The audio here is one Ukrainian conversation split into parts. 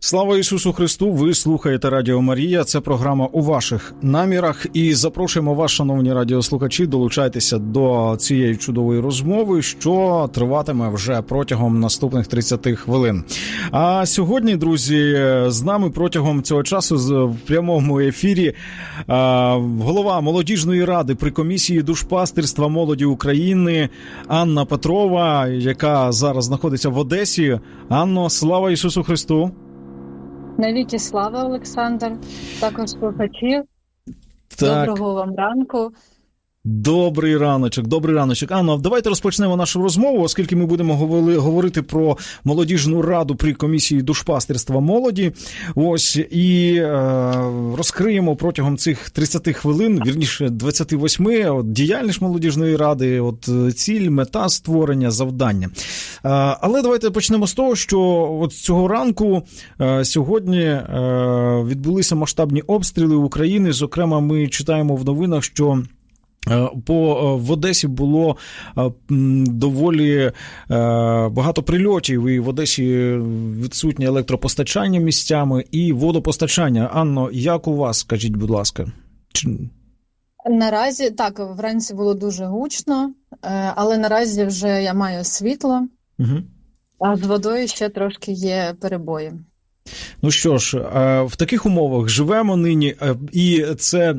Слава Ісусу Христу! Ви слухаєте Радіо Марія. Це програма у ваших намірах. І запрошуємо вас, шановні радіослухачі, долучайтеся до цієї чудової розмови, що триватиме вже протягом наступних 30 хвилин. А сьогодні, друзі, з нами протягом цього часу в прямому ефірі голова молодіжної ради при комісії душпастерства молоді України Анна Петрова, яка зараз знаходиться в Одесі. Анно, слава Ісусу Христу! Навіки слава, Олександр. Також слухачі. Так, Доброго вам ранку. Добрий раночок, добрий раночок. Анно, давайте розпочнемо нашу розмову, оскільки ми будемо говори- говорити про молодіжну раду при комісії душпастерства молоді. Ось і е, розкриємо протягом цих 30 хвилин, вірніше 28, от, діяльність молодіжної ради, от е, ціль, мета створення, завдання. Е, але давайте почнемо з того, що от цього ранку е, сьогодні е, відбулися масштабні обстріли України. Зокрема, ми читаємо в новинах, що. Е, По е, в Одесі було е, доволі е, багато прильотів, і в Одесі відсутнє електропостачання місцями і водопостачання. Анно, як у вас, скажіть, будь ласка? Чи... Наразі так, вранці було дуже гучно, е, але наразі вже я маю світло, Угу. а з водою ще трошки є перебої. Ну що ж, е, в таких умовах живемо нині, е, і це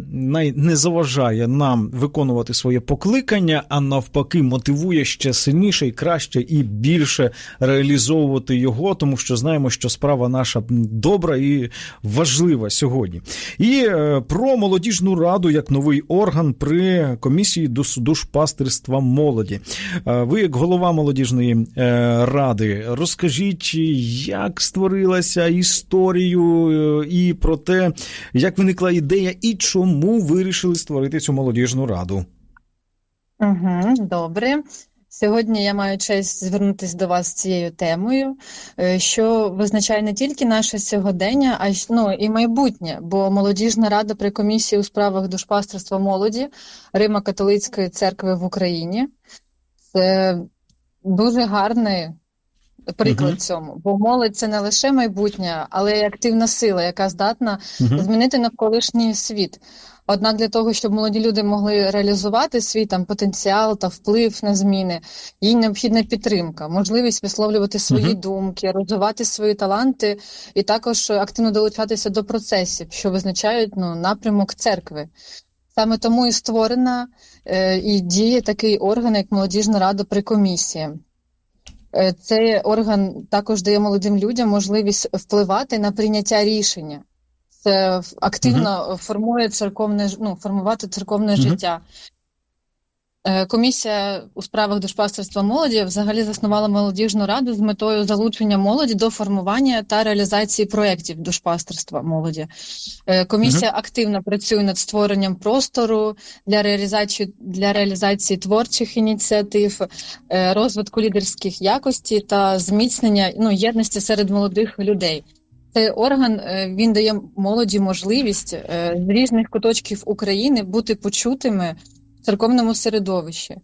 не заважає нам виконувати своє покликання, а навпаки, мотивує ще сильніше і краще і більше реалізовувати його, тому що знаємо, що справа наша добра і важлива сьогодні. І е, про молодіжну раду як новий орган при комісії душпастерства молоді. Ви, як голова молодіжної ради, розкажіть, як створилася історію е, і про те, як виникла ідея, і чому вирішили створити цю молодіжну раду. Угу, добре. Сьогодні я маю честь звернутися до вас з цією темою, е, що визначає не тільки наше сьогодення, а й ну, і майбутнє, бо молодіжна рада при комісії у справах душпастерства молоді Римо-католицької церкви в Україні це дуже гарний приклад Мгм. цьому, бо молодь це не лише майбутнє, але й активна сила, яка здатна Мгм. змінити навколишній світ. Однак для того, щоб молоді люди могли реалізувати свій там потенціал та вплив на зміни, їй необхідна підтримка, можливість висловлювати свої Мгм. думки, розвивати свої таланти і також активно долучатися до процесів, що визначають ну, напрямок церкви. Саме тому і створена е, і діє такий орган, як молодіжна рада при комісії. Е, Цей орган також дає молодим людям можливість впливати на прийняття рішення. Це активно формує церковне ну, формувати церковне Мгм. життя. Е, Комісія у справах душпастерства молоді взагалі заснувала молодіжну раду з метою залучення молоді до формування та реалізації проєктів душпастерства молоді. Е, Комісія активно працює над створенням простору для реалізації для реалізації творчих ініціатив, е, розвитку лідерських якостей та зміцнення ну, єдності серед молодих людей. Цей орган він дає молоді можливість з різних куточків України бути почутими церковному середовищі.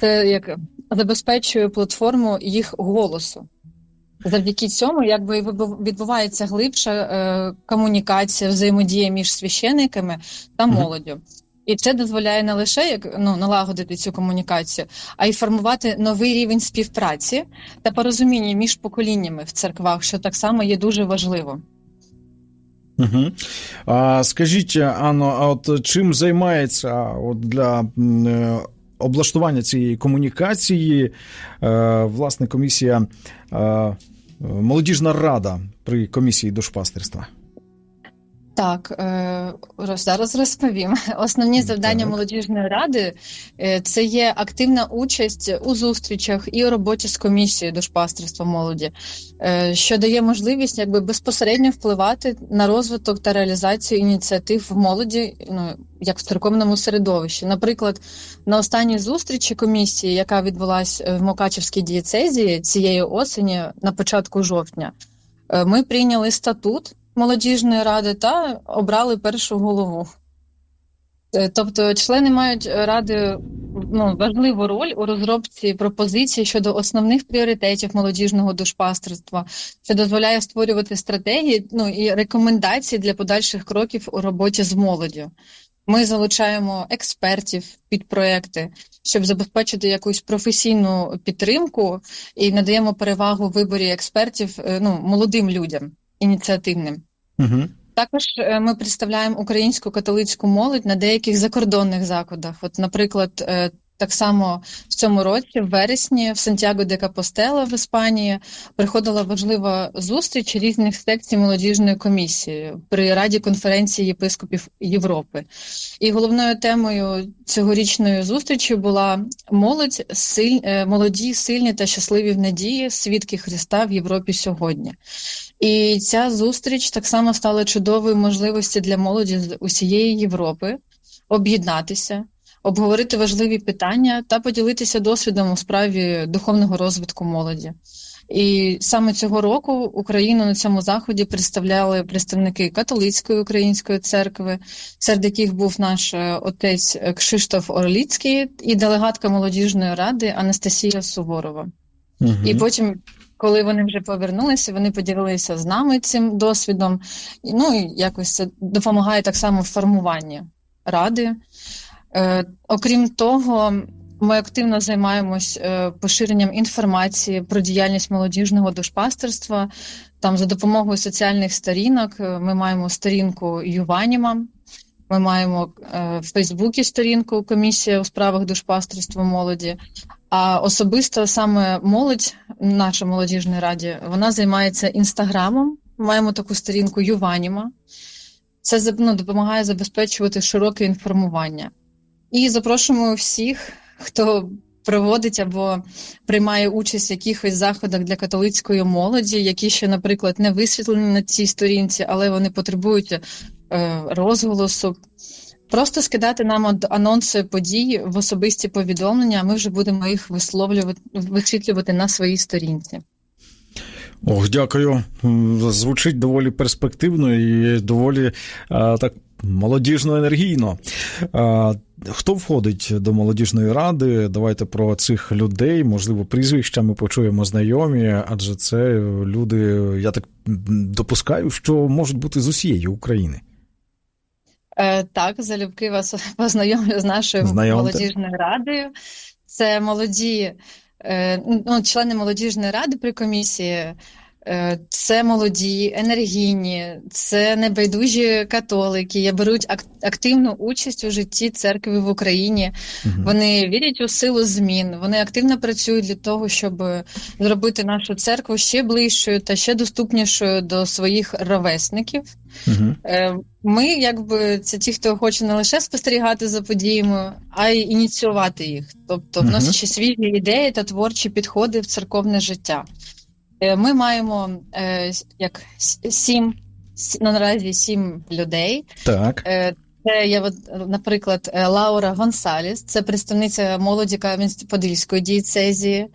Це як забезпечує платформу їх голосу. Завдяки цьому якби відбувається глибша е, комунікація, взаємодія між священиками та молоддю. І це дозволяє не лише як ну налагодити цю комунікацію, а й формувати новий рівень співпраці та порозуміння між поколіннями в церквах, що так само є дуже важливо. Угу. А, скажіть, Анно, а от чим займається от для е, облаштування цієї комунікації, е, власне, комісія, е, молодіжна рада при комісії душпастерства? Так, е, зараз розповім. Основні завдання Так. молодіжної ради е, це є активна участь у зустрічах і у роботі з комісією душпастерства молоді, е, що дає можливість якби безпосередньо впливати на розвиток та реалізацію ініціатив в молоді, ну як в церковному середовищі. Наприклад, на останній зустрічі комісії, яка відбулася в Мукачевській дієцезії цієї осені на початку жовтня. Ми прийняли статут молодіжної ради та обрали першу голову. Е, Тобто, члени мають ради ну, важливу роль у розробці пропозицій щодо основних пріоритетів молодіжного душпастерства, що дозволяє створювати стратегії ну, і рекомендації для подальших кроків у роботі з молоддю. Ми залучаємо експертів під проекти, щоб забезпечити якусь професійну підтримку і надаємо перевагу виборі експертів е, ну, молодим людям, ініціативним. Також е, ми представляємо українську католицьку молодь на деяких закордонних закладах. От, наприклад, е, так само в цьому році, в вересні, в Сантьяго де Капостела в Іспанії приходила важлива зустріч різних секцій молодіжної комісії при Раді конференції єпископів Європи. І головною темою цьогорічної зустрічі була молодь, силь, е, молоді, сильні та щасливі в надії, свідки Христа в Європі сьогодні. І ця зустріч так само стала чудовою можливістю для молоді з усієї Європи об'єднатися, обговорити важливі питання та поділитися досвідом у справі духовного розвитку молоді. І саме цього року Україну на цьому заході представляли представники католицької української церкви, серед яких був наш е, отець Кшиштоф Орліцький і делегатка молодіжної ради Анастасія Суворова. Угу. І потім, коли вони вже повернулися, вони поділилися з нами цим досвідом. Ну і якось це допомагає так само в формуванні ради. Е, окрім того, ми активно займаємось е, поширенням інформації про діяльність молодіжного душпастерства. Там за допомогою соціальних сторінок е, ми маємо сторінку Юваніма. Ми маємо е, в Фейсбуці сторінку Комісія у справах душпастерства молоді. А особисто саме молодь, наша молодіжна раді, вона займається інстаграмом. Маємо таку сторінку Юваніма. Це ну, допомагає забезпечувати широке інформування. І запрошуємо всіх, хто проводить або приймає участь в якихось заходах для католицької молоді, які ще, наприклад, не висвітлені на цій сторінці, але вони потребують е, розголосу. Просто скидати нам анонси подій в особисті повідомлення, а ми вже будемо їх висловлювати, висвітлювати на своїй сторінці. Ох, дякую. Звучить доволі перспективно і доволі а, так молодіжно енергійно. А, хто входить до молодіжної ради? Давайте про цих людей, можливо, прізвища ми почуємо знайомі, адже це люди, я так допускаю, що можуть бути з усієї України. Е, так, залюбки вас познайомлю з нашою Знайомте. молодіжною радою. Це молоді, е, ну, члени молодіжної ради при комісії. Е, Це молоді, енергійні, це небайдужі католики, які беруть ак- активну участь у житті церкви в Україні. Мгм. Вони вірять у силу змін. Вони активно працюють для того, щоб зробити нашу церкву ще ближчою та ще доступнішою до своїх ровесників. Е, Ми, якби, це ті, хто хоче не лише спостерігати за подіями, а й ініціювати їх, тобто вносячи свіжі ідеї та творчі підходи в церковне життя. Е, Ми маємо е, як сім, наразі сім людей. Так. Е, Це от, наприклад, Лаура Гонсаліс, це представниця молоді Кам'янець-Подільської дієцезії.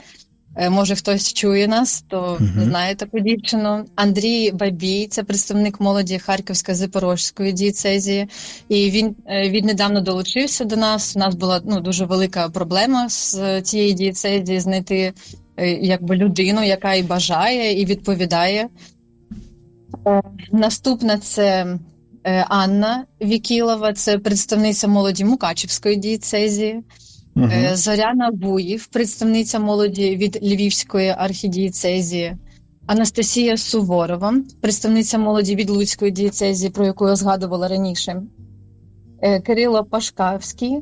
Може, хтось чує нас, то Мгм. знає таку дівчину. Андрій Бабій, це представник молоді Харківської Запорозької дієцезії. І він віднедавна долучився до нас. У нас була ну, дуже велика проблема з цієї дієцезії знайти якби людину, яка і бажає, і відповідає. Е, Наступна це е, Анна Вікілова, це представниця молоді Мукачівської дієцезії. Е, Зоряна Буїв, представниця молоді від Львівської архідієцезії. Анастасія Суворова, представниця молоді від Луцької дієцезії, про яку я згадувала раніше. Е, Кирило Пашкавський,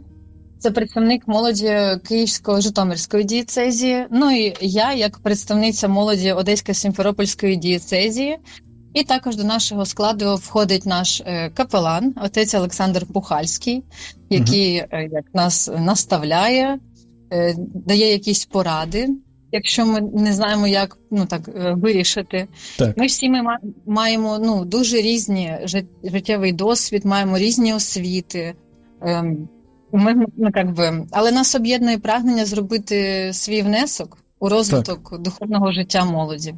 це представник молоді Київсько-Житомирської дієцезії. Ну і я, як представниця молоді Одеської Сімферопольської дієцезії. І також до нашого складу входить наш е, капелан, отець Олександр Пухальський, який е, як нас наставляє, е, дає якісь поради. Якщо ми не знаємо, як ну так вирішити, Так. ми всі ми маємо ну дуже різні життєвий досвід, маємо різні освіти. Ем, Ми, ну, як би, але нас об'єднує прагнення зробити свій внесок у розвиток духовного життя молоді.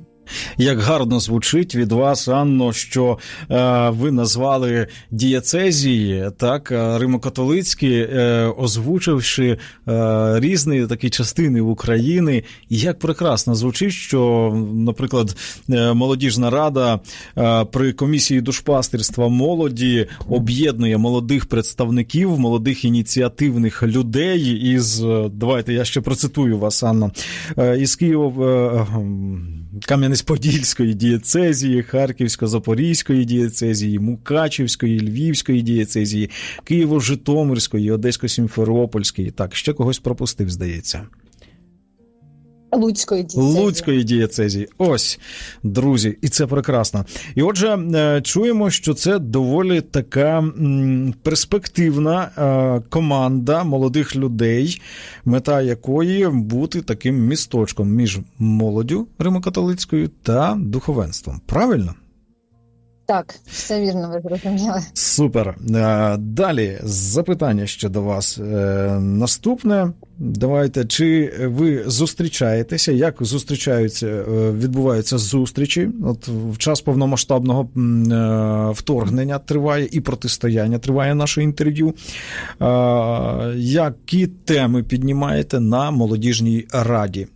Як гарно звучить від вас, Анно, що е, ви назвали дієцезії, так, е, римокатолицькі, е, озвучивши е, різні такі частини України. І як прекрасно звучить, що, наприклад, е, молодіжна рада е, при комісії душпастерства молоді об'єднує молодих представників, молодих ініціативних людей із давайте я ще процитую вас, Анно, е, із Києва. е, ем, Кам'янець-Подільської дієцезії, Харківсько-Запорізької дієцезії, Мукачівської, Львівської дієцезії, Києво-Житомирської, Одесько-Сімферопольської. Так, ще когось пропустив, здається. Луцької дієцезії. Луцької дієцезії. Ось, друзі, і це прекрасно. І отже, е, чуємо, що це доволі така перспективна е, команда молодих людей, мета якої бути таким місточком між молоддю римокатолицькою та духовенством. Правильно? Так, все вірно, ви зрозуміли. Супер. Е, Далі запитання ще до вас. Е, Наступне. Давайте, чи ви зустрічаєтеся? Як зустрічаються, е, відбуваються зустрічі? От в час повномасштабного вторгнення триває і протистояння триває наше інтерв'ю. Які теми піднімаєте на молодіжній раді?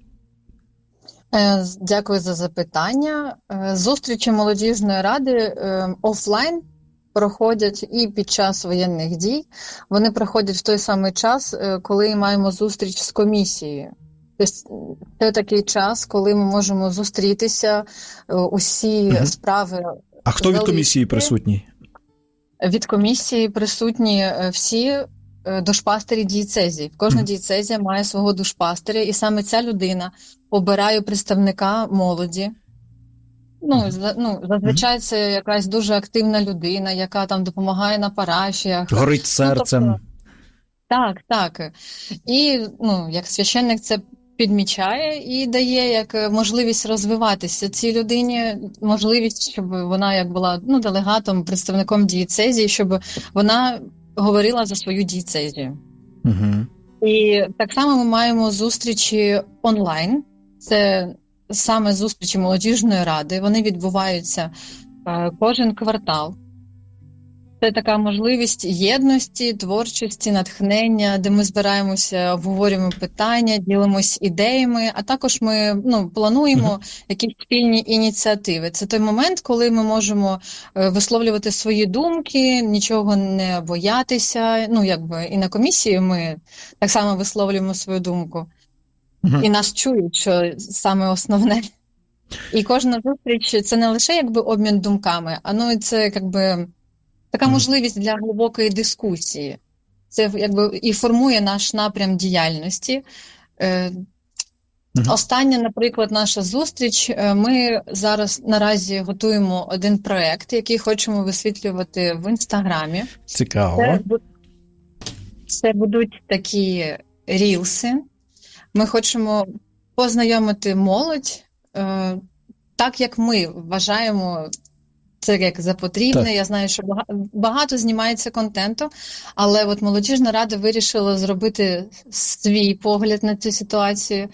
Е, Дякую за запитання. Е, Зустрічі молодіжної ради е, офлайн проходять і під час воєнних дій. Вони проходять в той самий час, коли маємо зустріч з комісією. Тобто це такий час, коли ми можемо зустрітися, усі Мгм. справи А хто від комісії присутній? від комісії присутні всі душпастері дієцезії. Кожна дієцезія має свого душпастера, і саме ця людина обирає представника молоді. Ну, за- ну, зазвичай це якась дуже активна людина, яка там допомагає на парафіях. Горить серцем. тобто, Так, так. І ну, як священник це підмічає і дає як е, можливість розвиватися цій людині, можливість, щоб вона як була ну, делегатом, представником дієцезії, щоб вона говорила за свою дієцезію. Угу. І так само ми маємо зустрічі онлайн. Це саме зустрічі молодіжної ради. Вони відбуваються е, кожен квартал. Це така можливість єдності, творчості, натхнення, де ми збираємося, обговорюємо питання, ділимось ідеями. А також ми ну, плануємо якісь спільні ініціативи. Це той момент, коли ми можемо е, висловлювати свої думки, нічого не боятися. Ну, якби і на комісії ми так само висловлюємо свою думку. І нас чують, що саме основне. І кожна зустріч це не лише якби обмін думками, а ну це якби така можливість для глибокої дискусії. Це якби і формує наш напрям діяльності. Е, Остання, наприклад, наша зустріч. е, Ми зараз наразі готуємо один проект, який хочемо висвітлювати в інстаграмі. Цікаво. Це, це будуть такі рілси. Ми хочемо познайомити молодь е, так, як ми вважаємо це як за потрібне. Так. Я знаю, що багато знімається контенту, але от молодіжна рада вирішила зробити свій погляд на цю ситуацію.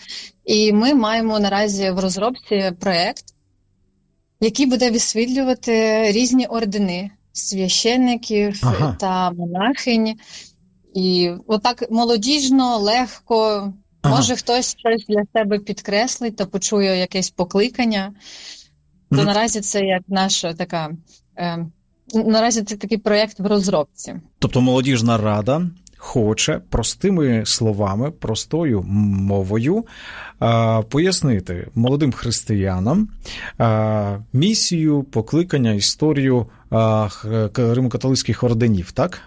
І ми маємо наразі в розробці проект, який буде висвітлювати різні ордени священників Ага. та монахинь. І отак молодіжно, легко. Ага. Може, хтось щось для себе підкреслить та почує якесь покликання. То наразі це як наша така. Е, наразі це такий проєкт в розробці. Тобто молодіжна рада хоче простими словами, простою мовою а, пояснити молодим християнам а, місію, покликання, історію к- римокатолицьких орденів, так?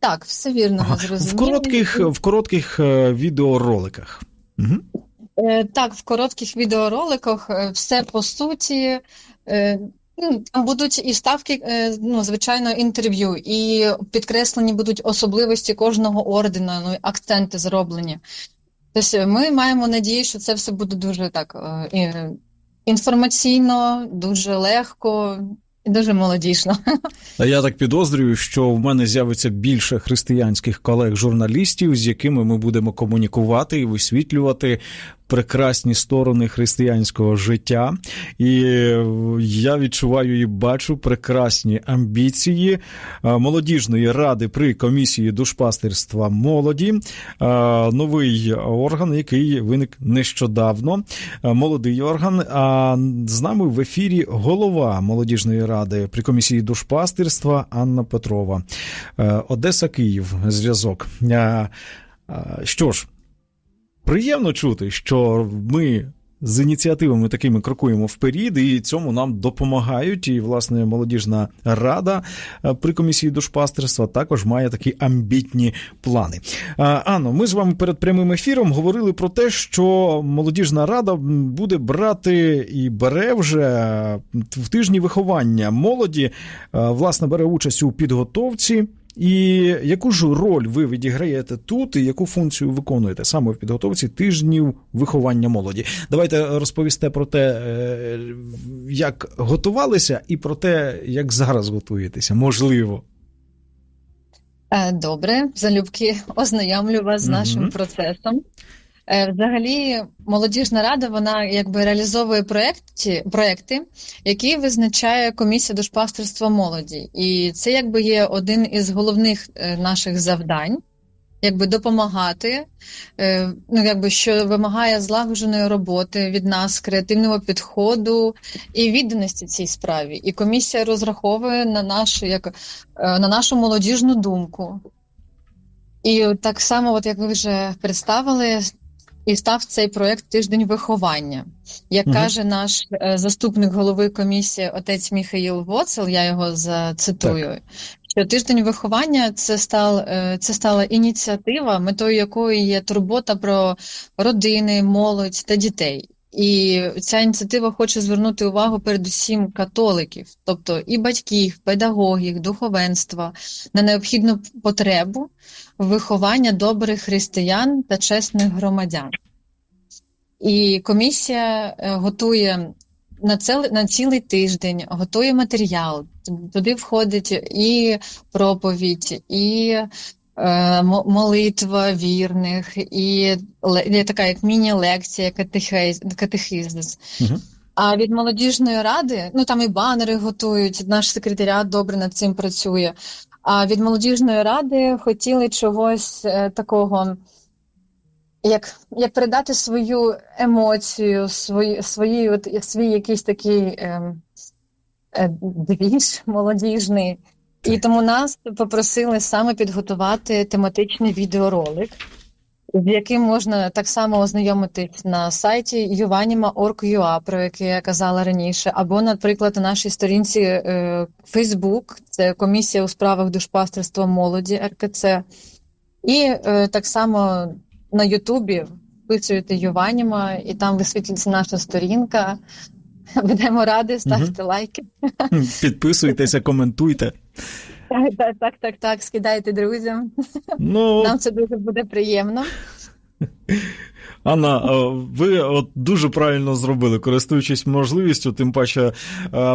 Так, все вірно, Ага. В коротких, в коротких е, відеороликах. Угу. Е, Так, в коротких відеороликах е, все по суті. Е, ну, Там будуть і ставки, ну, звичайно, інтерв'ю, і підкреслені будуть особливості кожного ордена, ну, акценти зроблені. Тобто ми маємо надію, що це все буде дуже так інформаційно, дуже легко, дуже молодіжно. Я так підозрюю, що в мене з'явиться більше християнських колег-журналістів, з якими ми будемо комунікувати і висвітлювати прекрасні сторони християнського життя. І е, я відчуваю і бачу прекрасні амбіції е, молодіжної ради при комісії душпастерства молоді. Е, Новий орган, який виник нещодавно. Молодий орган. А з нами в ефірі голова молодіжної ради при комісії душпастирства Анна Петрова. Е, Одеса, Київ. Зв'язок. Е, е, Що ж, приємно чути, що ми. З ініціативами такими крокуємо вперед, і цьому нам допомагають. І, власне, молодіжна рада е, при комісії душпастерства також має такі амбітні плани. А, Анно, ми з вами перед прямим ефіром говорили про те, що молодіжна рада буде брати і бере вже в тижні виховання молоді, е, власне, бере участь у підготовці. І яку ж роль ви відіграєте тут, і яку функцію виконуєте саме в підготовці тижнів виховання молоді? Давайте розповісте про те, е, як готувалися, і про те, як зараз готуєтеся, можливо. Е, Добре, залюбки ознайомлю вас з нашим нашим процесом. Е, Взагалі, молодіжна рада вона якби реалізовує проекти, проекти, які визначає комісія душпастерства молоді. І це якби є один із головних е, наших завдань, якби допомагати, е, ну якби що вимагає злагодженої роботи від нас, креативного підходу і відданості цій справі. І комісія розраховує на наш як на нашу молодіжну думку. І так само, от як ви вже представили, і став цей проект тиждень виховання. Як угу. каже наш е, заступник голови комісії, отець Міхаїл Воцел, я його зацитую. Що тиждень виховання це стал е, це стала ініціатива, метою якої є турбота про родини, молодь та дітей. І ця ініціатива хоче звернути увагу передусім католиків, тобто і батьків, педагогів, духовенства на необхідну потребу виховання добрих християн та чесних громадян. І комісія е, готує на цілий, на цілий тиждень, готує матеріал. Туди входить і проповідь, і молитва вірних, і така як міні-лекція, катехизис. Мгм. А від молодіжної ради, ну там і банери готують, наш секретаріат добре над цим працює. А від молодіжної ради хотіли чогось е, такого, як, як передати свою емоцію, свої, свої, от, свій якийсь такий е, е, двіж молодіжний. І тому нас попросили саме підготувати тематичний відеоролик, з яким можна так само ознайомитись на сайті yuvanima.org.ua, про який я казала раніше, або, наприклад, на нашій сторінці е, Facebook, це комісія у справах душпастерства молоді РКЦ, і е, так само на Ютубі вписуєте Юваніма, і там висвітлюється наша сторінка. Будемо раді, ставте лайки. Підписуйтеся, коментуйте. Так, так, так, так, так, скидайте друзям. Ну, Нам це дуже буде приємно. Анна, ви от дуже правильно зробили, користуючись можливістю, тим паче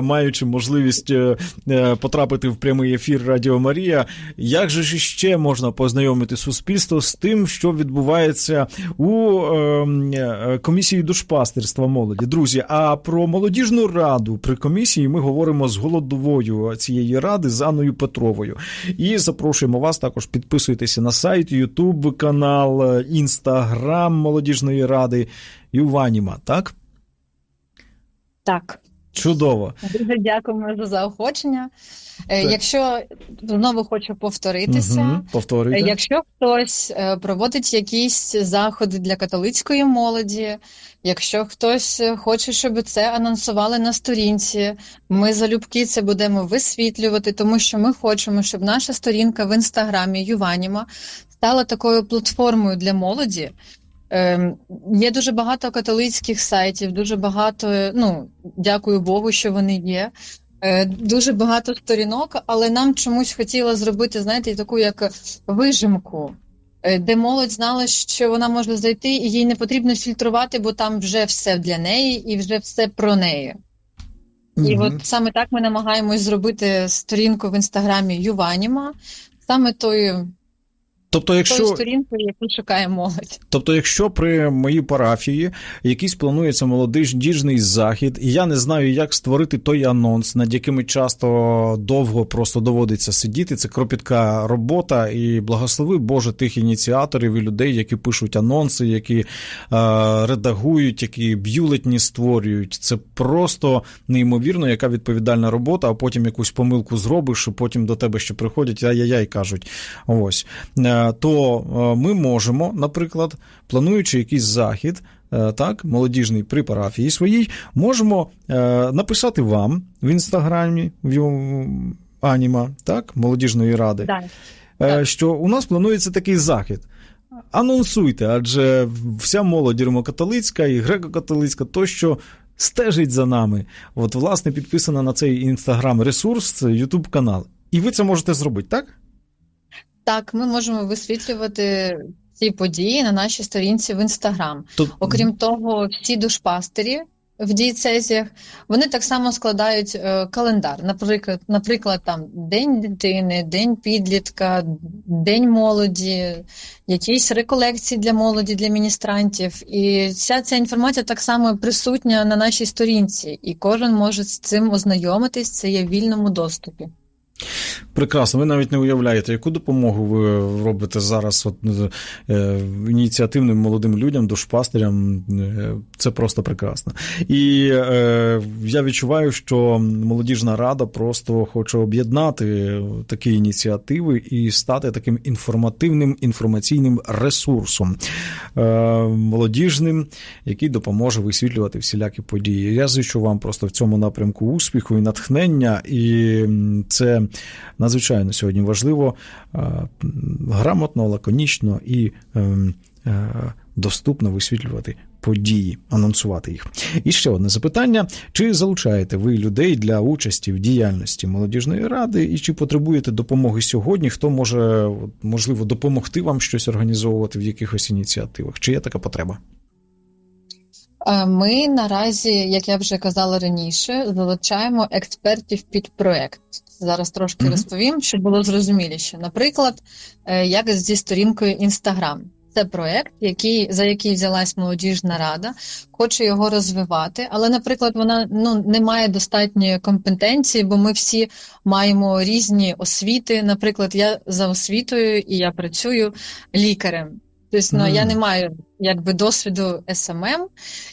маючи можливість е, е, потрапити в прямий ефір Радіо Марія. Як же ж ще можна познайомити суспільство з тим, що відбувається у е, е, комісії душпастерства молоді? Друзі, а про молодіжну раду при комісії ми говоримо з голодовою цієї ради з Анною Петровою. І запрошуємо вас також підписуйтеся на сайт, Ютуб канал, Інстаграм молодіжної ради Юваніма, так? Так. Чудово. Дуже дякуємо за заохочення. Е, Так. Якщо знову хочу повторитися, Угу. Повторюйте. якщо хтось е, проводить якісь заходи для католицької молоді, якщо хтось хоче, щоб це анонсували на сторінці, ми залюбки це будемо висвітлювати, тому що ми хочемо, щоб наша сторінка в інстаграмі Юваніма стала такою платформою для молоді. Ем, Є дуже багато католицьких сайтів, дуже багато, ну, дякую Богу, що вони є. Е, Дуже багато сторінок, але нам чомусь хотіло зробити, знаєте, таку як вижимку, е, де молодь знала, що вона може зайти, і їй не потрібно фільтрувати, бо там вже все для неї і вже все про неї. І от саме так ми намагаємось зробити сторінку в інстаграмі Юваніма, саме тою, Тобто, якщо сторінкою, яку шукає молодь. Тобто, якщо при моїй парафії якийсь планується молодіжний захід, і я не знаю, як створити той анонс, над якими часто довго просто доводиться сидіти, це кропітка робота, і благослови Боже тих ініціаторів і людей, які пишуть анонси, які е, редагують, які бюлетні створюють. Це просто неймовірно, яка відповідальна робота, а потім якусь помилку зробиш, і потім до тебе ще приходять ай-яй-яй кажуть. Ось. Е, То е, ми можемо, наприклад, плануючи якийсь захід, е, так, молодіжний при парафії своїй, можемо написати вам в інстаграмі в Аніма, так, молодіжної ради, е, що у нас планується такий захід. Анонсуйте, адже вся молодь римокатолицька і греко-католицька тощо стежить за нами. От, власне, підписана на цей інстаграм-ресурс, це Ютуб канал. І ви це можете зробити, так? Так, ми можемо висвітлювати ці події на нашій сторінці в інстаграм. Тут... Окрім того, всі душпастері в дієцезіях, вони так само складають е, календар. Наприклад, наприклад, там День дитини, День підлітка, День молоді, якісь реколекції для молоді, для міністрантів. І вся ця інформація так само присутня на нашій сторінці, і кожен може з цим ознайомитись. Це є в вільному доступі. Прекрасно, ви навіть не уявляєте, яку допомогу ви робите зараз от, е, ініціативним молодим людям, душпастирям. Е, Це просто прекрасно. І е, я відчуваю, що молодіжна рада просто хоче об'єднати такі ініціативи і стати таким інформативним інформаційним ресурсом е, молодіжним, який допоможе висвітлювати всілякі події. Я зичу вам просто в цьому напрямку успіху і натхнення, і м, надзвичайно сьогодні важливо е, грамотно, лаконічно і е, е, доступно висвітлювати події, анонсувати їх. І ще одне запитання: чи залучаєте ви людей для участі в діяльності молодіжної ради, і чи потребуєте допомоги сьогодні? Хто може можливо допомогти вам щось організовувати в якихось ініціативах? Чи є така потреба? Е, Ми наразі, як я вже казала раніше, залучаємо експертів під проект. Зараз трошки Мгм. розповім, щоб було зрозуміліше. Наприклад, е, як зі сторінкою Instagram. Це проект, який за який взялась молодіжна рада, хоче його розвивати, але, наприклад, вона ну не має достатньої компетенції, бо ми всі маємо різні освіти. Наприклад, я за освітою і я працюю лікарем. Тобто, ну, я не маю якби досвіду СММ,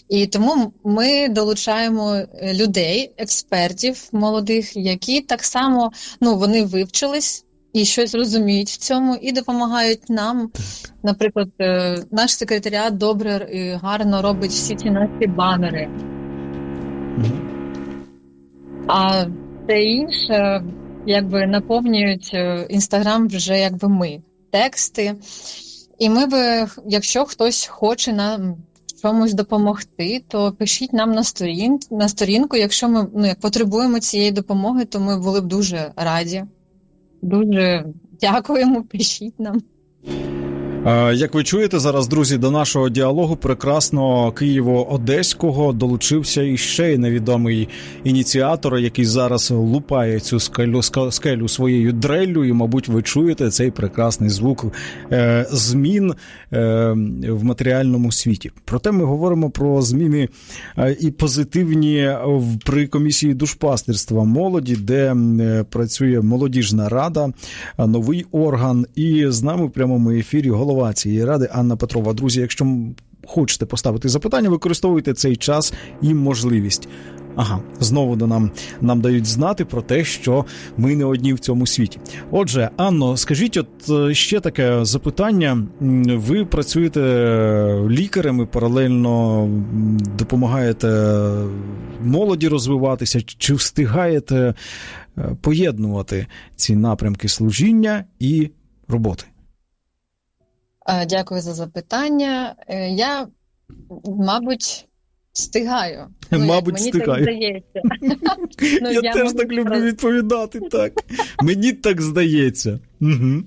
і тому ми долучаємо е, людей, експертів молодих, які так само ну вони вивчились і щось розуміють в цьому, і допомагають нам. Наприклад, е, наш секретаріат добре і гарно робить всі ці наші банери. А все інше якби наповнюють інстаграм вже якби ми тексти. І ми би, якщо хтось хоче нам чомусь допомогти, то пишіть нам на сторін, на сторінку. Якщо ми ну, як потребуємо цієї допомоги, то ми були б дуже раді. Дуже дякуємо, пишіть нам. Е, Як ви чуєте зараз, друзі, до нашого діалогу прекрасно Києво-Одеського долучився іще й невідомий ініціатор, який зараз лупає цю скелю, скелю своєю дреллю, і, мабуть, ви чуєте цей прекрасний звук е, змін е, в матеріальному світі. Проте ми говоримо про зміни і позитивні в- при комісії душпастерства молоді, де працює молодіжна рада, новий орган. І з нами в прямому ефірі голова цієї ради Анна Петрова. Друзі, якщо хочете поставити запитання, використовуйте цей час і можливість. Ага, знову до нам, нам дають знати про те, що ми не одні в цьому світі. Отже, Анно, скажіть, от е, ще таке запитання. Ви працюєте лікарем і паралельно допомагаєте молоді розвиватися, чи встигаєте е, поєднувати ці напрямки служіння і роботи? Е, Дякую за запитання. Е, Я, мабуть, встигаю. Ну, Мабуть, мені встигаю. так здається. Ну, я, я теж так люблю відповідати. Так мені так здається. Угу.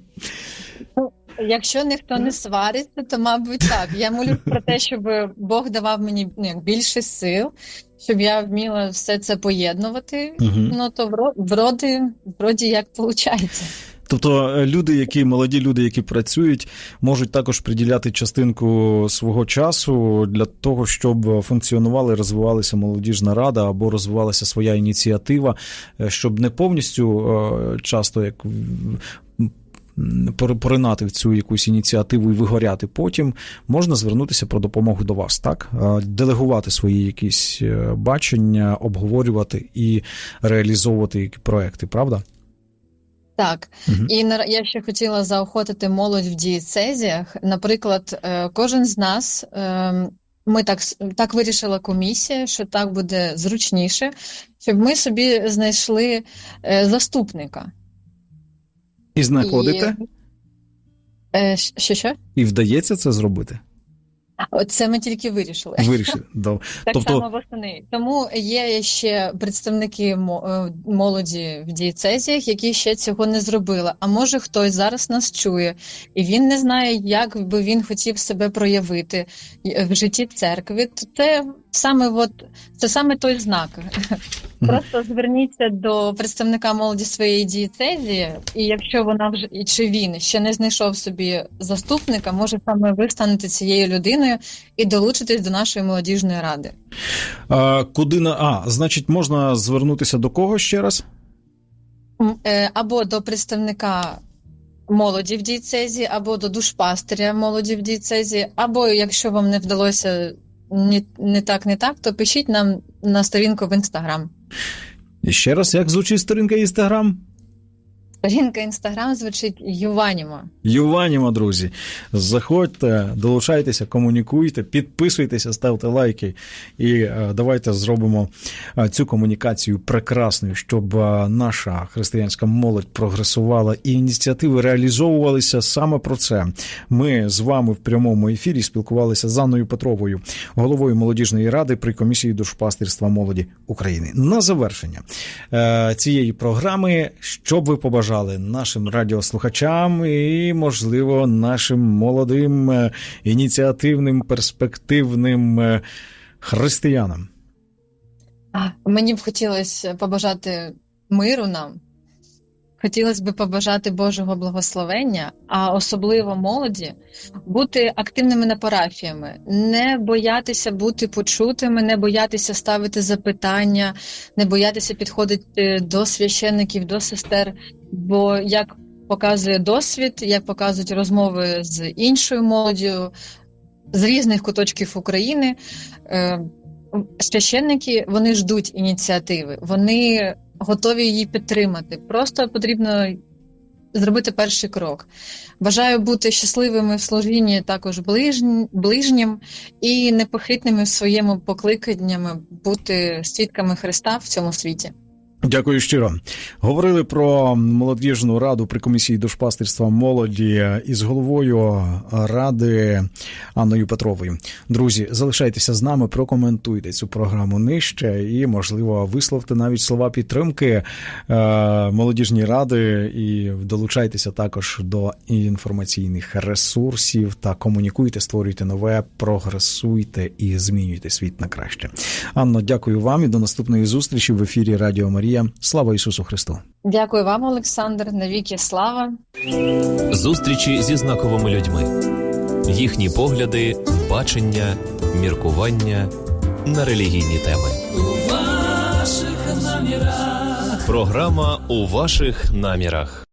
Якщо ніхто не свариться, то мабуть так. Я молюсь про те, щоб Бог давав мені ну, як більше сил, щоб я вміла все це поєднувати. Мгм. Ну то вро- вроді, вроді як виходить. Тобто е, люди, які молоді люди, які працюють, можуть також приділяти частинку свого часу для того, щоб функціонувала і розвивалася молодіжна рада або розвивалася своя ініціатива, е, щоб не повністю е, часто як поринати в цю якусь ініціативу і вигоряти. Потім можна звернутися про допомогу до вас, так делегувати свої якісь бачення, обговорювати і реалізовувати проекти, правда? Так, Мгм. і я ще хотіла заохотити молодь в дієцезіях. Наприклад, е, кожен з нас, е, ми так, так вирішила комісія, що так буде зручніше, щоб ми собі знайшли е, заступника. І знаходите, І, що, що? і вдається це зробити. Оце ми тільки вирішили. Вирішили. Так Тобто- само восени. Тому є ще представники е, молоді в дієцезіях, які ще цього не зробили. А може хтось зараз нас чує, і він не знає, як би він хотів себе проявити в житті церкви. То це саме от це саме той знак. Просто зверніться до представника молоді своєї дієцезії, і якщо вона вже і чи він ще не знайшов собі заступника, може саме ви станете цією людиною і долучитесь до нашої молодіжної ради. А, куди на. А, значить, можна звернутися до кого ще раз? Е, Або до представника молоді в дієцезі, або до душпастиря молоді в дієцезі, або якщо вам не вдалося ні, не так, не так, то пишіть нам на сторінку в інстаграм. Ще раз, як звучить сторінка Інстаграм? Сторінка інстаграм звучить Юванімо. Юванімо, друзі. Заходьте, долучайтеся, комунікуйте, підписуйтеся, ставте лайки. І е, давайте зробимо е, цю комунікацію прекрасною, щоб е, наша християнська молодь прогресувала і ініціативи реалізовувалися саме про це. Ми з вами в прямому ефірі спілкувалися з Анною Петровою, головою молодіжної ради при комісії душпастирства молоді України. На завершення цієї програми, що б ви побажали нашим радіослухачам і, можливо, нашим молодим, е, ініціативним, перспективним е, християнам. Мені б хотілося побажати миру нам. Хотілося б побажати Божого благословення, а особливо молоді бути активними на парафіями, не боятися бути почутими, не боятися ставити запитання, не боятися підходити до священників, до сестер. Бо як показує досвід, як показують розмови з іншою молоддю з різних куточків України. е, священники вони ждуть ініціативи, вони готові її підтримати. Просто потрібно зробити перший крок. Бажаю бути щасливими в служінні також ближнім, і непохитними в своєму покликаннями бути свідками Христа в цьому світі. Дякую щиро. Говорили про молодіжну раду при комісії душпастерства молоді із головою ради Анною Петровою. Друзі, залишайтеся з нами, прокоментуйте цю програму нижче і, можливо, висловте навіть слова підтримки е, молодіжній ради і долучайтеся також до інформаційних ресурсів та комунікуйте, створюйте нове, прогресуйте і змінюйте світ на краще. Анно, дякую вам і до наступної зустрічі в ефірі Радіо Марія. Слава Ісусу Христу! Дякую вам, Олександр. Навіки слава. Зустрічі зі знаковими людьми, їхні погляди, бачення, міркування на релігійні теми. У ваших намірах Програма у ваших намірах.